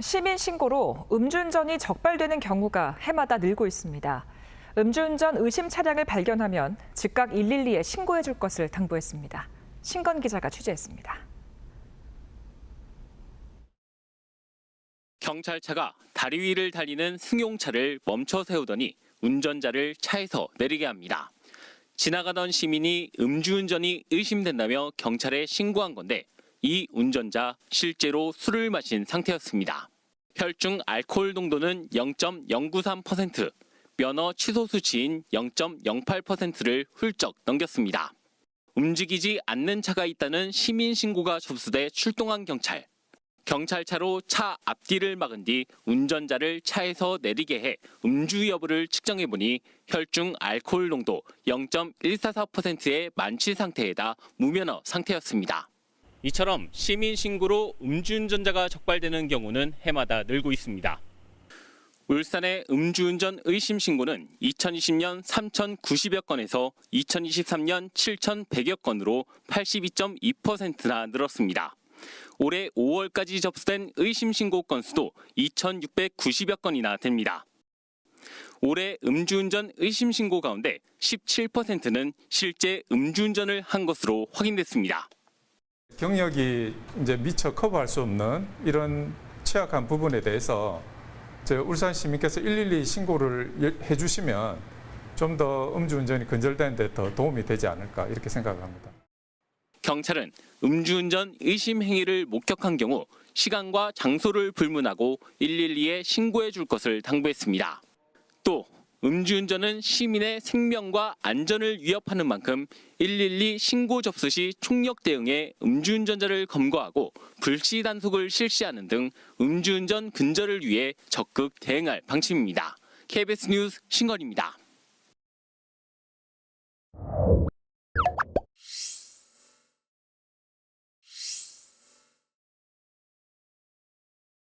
시민 신고로 음주운전이 적발되는 경우가 해마다 늘고 있습니다. 음주운전 의심 차량을 발견하면 즉각 112에 신고해 줄 것을 당부했습니다. 신건 기자가 취재했습니다. 경찰차가 다리 위를 달리는 승용차를 멈춰 세우더니 운전자를 차에서 내리게 합니다. 지나가던 시민이 음주운전이 의심된다며 경찰에 신고한 건데 이 운전자 실제로 술을 마신 상태였습니다. 혈중 알코올 농도는 0.093%, 면허 취소 수치인 0.08%를 훌쩍 넘겼습니다. 움직이지 않는 차가 있다는 시민 신고가 접수돼 출동한 경찰. 경찰차로 차 앞뒤를 막은 뒤 운전자를 차에서 내리게 해 음주 여부를 측정해 보니 혈중 알코올 농도 0.144%의 만취 상태에다 무면허 상태였습니다. 이처럼 시민 신고로 음주운전자가 적발되는 경우는 해마다 늘고 있습니다. 울산의 음주운전 의심 신고는 2020년 3,090여 건에서 2023년 7,100여 건으로 82.2%나 늘었습니다. 올해 5월까지 접수된 의심 신고 건수도 2,690여 건이나 됩니다. 올해 음주운전 의심 신고 가운데 17%는 실제 음주운전을 한 것으로 확인됐습니다. 경력이 이제 미처 커버할 수 없는 이런 취약한 부분에 대해서 저 울산 시민께서 112 신고를 해주시면 좀 더 음주운전이 근절되는 데 더 도움이 되지 않을까 이렇게 생각합니다. 경찰은 음주운전 의심 행위를 목격한 경우 시간과 장소를 불문하고 112에 신고해 줄 것을 당부했습니다. 또 음주운전은 시민의 생명과 안전을 위협하는 만큼 112 신고 접수 시 총력 대응에 음주운전자를 검거하고 불시 단속을 실시하는 등 음주운전 근절을 위해 적극 대응할 방침입니다. KBS 뉴스 신건입니다.